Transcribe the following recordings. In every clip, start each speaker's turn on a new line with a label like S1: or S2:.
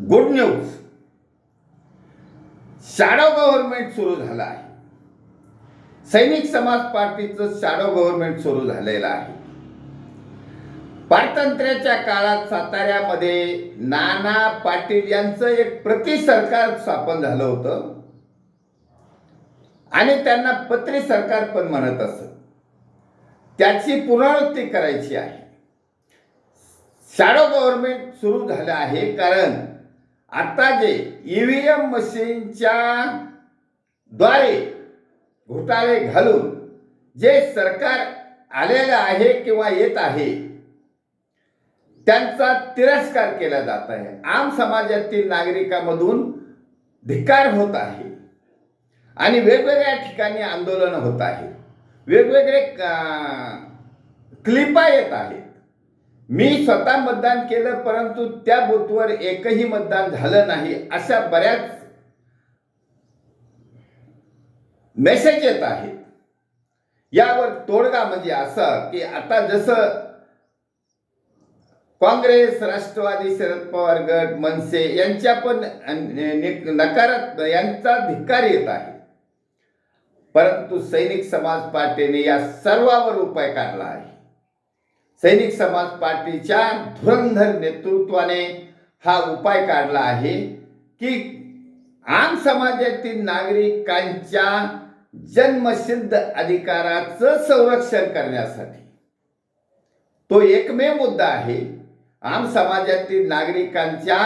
S1: Good news. Shadow government सुरू झालं आहे. सैनिक समाज पार्टीचं शॅडो गव्हर्नमेंट सुरू झालेलं आहे. पारतंत्र्याच्या काळात साताऱ्यामध्ये नाना पाटील यांचं एक प्रति सरकार स्थापन झालं होतं. आणि त्यांना पत्री सरकार पण म्हणत असत. त्याची पुनरावृत्ती करायची आहे. शॅडो गव्हर्नमेंट सुरू झालं आहे कारण आता जे ईव्हीएम मशीनच्या द्वारे घोटाळे घालून जे सरकार आलेलं आहे किंवा येत आहे त्यांचा तिरस्कार केला जात आहे. आम समाजातील नागरिकांमधून धिक्कार होत आहे आणि वेगवेगळ्या ठिकाणी आंदोलन होत आहे. वेगवेगळे क्लिपा येत आहेत. मी स्वतः मतदान केलं परंतु त्या बूथवर एकही मतदान झालं नाही अशा बऱ्याच मेसेज येत आहेत. यावर तोडगा म्हणजे असं की आता जसं काँग्रेस राष्ट्रवादी शरद पवार गट मनसे यांच्या पण नकारात यांचा धिक्कार येत आहे. परंतु सैनिक समाज पार्टीने या सर्वावर उपाय काढला आहे. सैनिक समाज पार्टीच्या धुरंधर नेतृत्वाने हा उपाय काढला आहे की आम समाजातील नागरिकांच्या जन्मसिद्ध अधिकाराचं संरक्षण करण्यासाठी. तो एकमेव मुद्दा आहे आम समाजातील नागरिकांच्या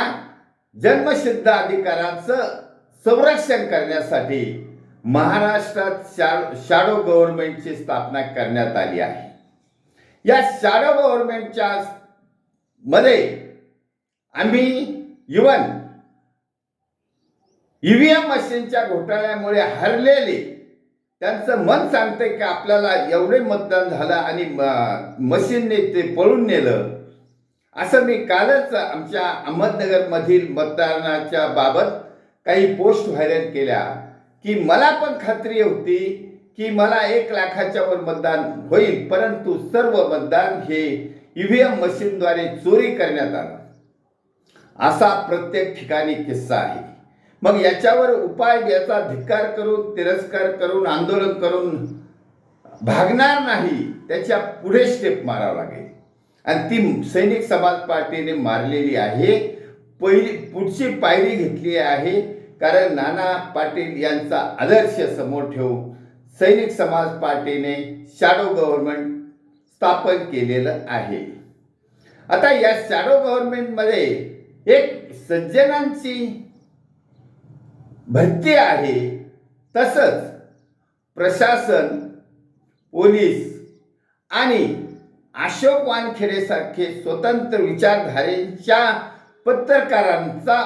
S1: जन्मसिद्ध अधिकाराचं संरक्षण करण्यासाठी महाराष्ट्रात शा शाडो गव्हर्नमेंटची स्थापना करण्यात आली आहे. या शॅडो गव्हर्नमेंटच्या मध्ये आम्ही इवन ईव्हीएम मशीनच्या घोटाळ्यामुळे हरलेले त्यांचं मन सांगते की आपल्याला एवढे मतदान झालं आणि मशीनने ते पळून नेलं. असं मी कालच आमच्या अहमदनगरमधील मतदानाच्या बाबत काही पोस्ट व्हायरल केल्या की मला पण खात्री होती की मला एक लाखाच्या वर मतदान होईल परंतु सर्व मतदान हे ईव्हीएम मशीनद्वारे चोरी करण्यात आलं. असा प्रत्येक ठिकाणी किस्सा आहे. मग याच्यावर उपाय याचा धिक्कार करून तिरस्कार करून आंदोलन करून भागणार नाही त्याच्या पुढे स्टेप मारावं लागेल. आणि ती सैनिक समाज पार्टीने मारलेली आहे. पहिली पुढची पायरी घेतली आहे. कारण नाना पाटील यांचा आदर्श समोर ठेवून सैनिक समाज पार्टीने शॅडो गव्हर्नमेंट स्थापन केलेलं आहे. आता या शॅडो गव्हर्नमेंटमध्ये एक सज्जनांची भरती आहे. तसंच प्रशासन पोलीस आणि अशोक वानखेडेसारखे स्वतंत्र विचारधारेच्या पत्रकारांचा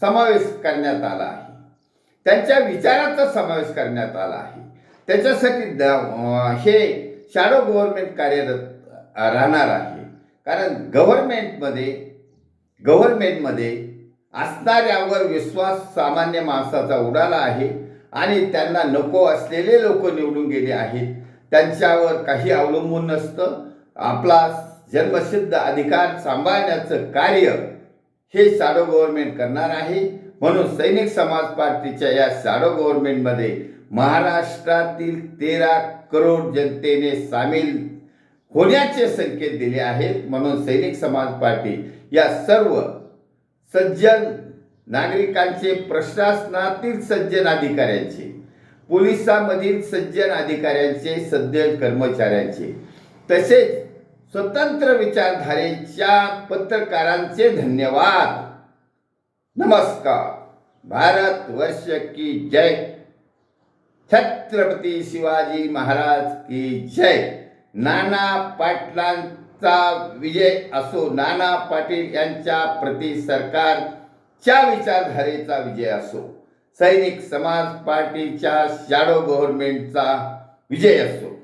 S1: समावेश करण्यात आला आहे. त्यांच्या विचाराचा समावेश करण्यात आला आहे. त्याच्यासाठी द हे शॅडो गव्हर्नमेंट कार्यरत राहणार आहे. कारण गव्हर्नमेंटमध्ये गव्हर्नमेंटमध्ये असणाऱ्यावर विश्वास सामान्य माणसाचा उडाला आहे आणि त्यांना नको असलेले लोक निवडून गेले आहेत. त्यांच्यावर काही अवलंबून नसतं. आपला जन्मसिद्ध अधिकार सांभाळण्याचं कार्य हे शॅडो गव्हर्नमेंट करणार आहे. म्हणून सैनिक समाज पार्टीच्या या शॅडो गव्हर्नमेंटमध्ये महाराष्ट्रातील तेरा करोड जनतेने सामील होण्याचे संकेत दिले आहेत. म्हणून सैनिक समाज पार्टी या सर्व सज्जन नागरिकांचे प्रशासनातील सज्जन अधिकाऱ्यांचे पोलिसांमधील सज्जन अधिकाऱ्यांचे सज्जन कर्मचाऱ्यांचे तसेच स्वतंत्र विचारधारेच्या पत्रकारांचे धन्यवाद. नमस्कार. भारत वर्ष की जय. छत्रपती शिवाजी महाराज की जय. नाना पाटलांचा विजय असो नाना पाटील यांच्या प्रति सरकारच्या विचारधारेचा विजय असो सैनिक समाज पार्टीच्या शॅडो गव्हर्नमेंटचा विजय असो.